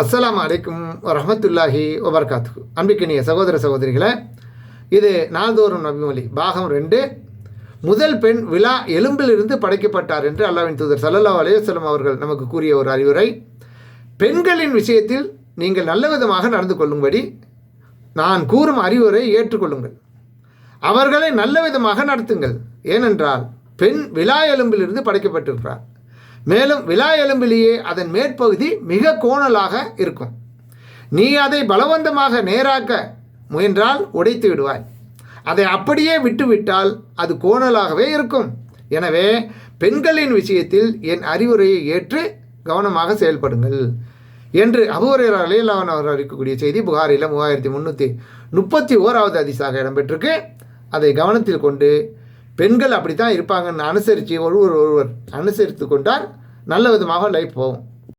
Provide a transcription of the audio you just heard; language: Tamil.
அஸ்லாம் அலைக்கும் ரஹமத்துல்லாஹி வபர்காத்து அன்பிக்கினிய சகோதர சகோதரிகளே இது நாள்தோறும் நபிமொழி பாகம் ரெண்டு. முதல் பெண் விழா எலும்பிலிருந்து படைக்கப்பட்டார் என்று அல்லாவின் தூதர் சல்லல்லா அலையுஸ்லம் அவர்கள் நமக்கு கூறிய ஒரு அறிவுரை. பெண்களின் விஷயத்தில் நீங்கள் நல்ல விதமாக நடந்து கொள்ளும்படி நான் கூறும் அறிவுரை ஏற்றுக்கொள்ளுங்கள். அவர்களை நல்ல விதமாக நடத்துங்கள். ஏனென்றால் பெண் விழா எலும்பிலிருந்து படைக்கப்பட்டிருக்கிறார். மேலும் விழா எலும்பிலேயே அதன் மேற்பகுதி மிக கோணலாக இருக்கும். நீ அதை பலவந்தமாக நேராக்க முயன்றால் உடைத்து விடுவாய். அதை அப்படியே விட்டுவிட்டால் அது கோணலாகவே இருக்கும். எனவே பெண்களின் விஷயத்தில் என் அறிவுரையை ஏற்று கவனமாக செயல்படுங்கள் என்று அபுவரையர் அலையலாவன் அவர் அறிக்கக்கூடிய செய்தி புகாரில் மூவாயிரத்தி முந்நூற்றி முப்பத்தி ஓராவது அதிசாக இடம்பெற்றிருக்கு. அதை கவனத்தில் கொண்டு பெண்கள் அப்படி தான் இருப்பாங்கன்னு அனுசரித்து ஒருவர் ஒருவர் அனுசரித்து கொண்டால் நல்ல விதமாக லைஃப் போகும்.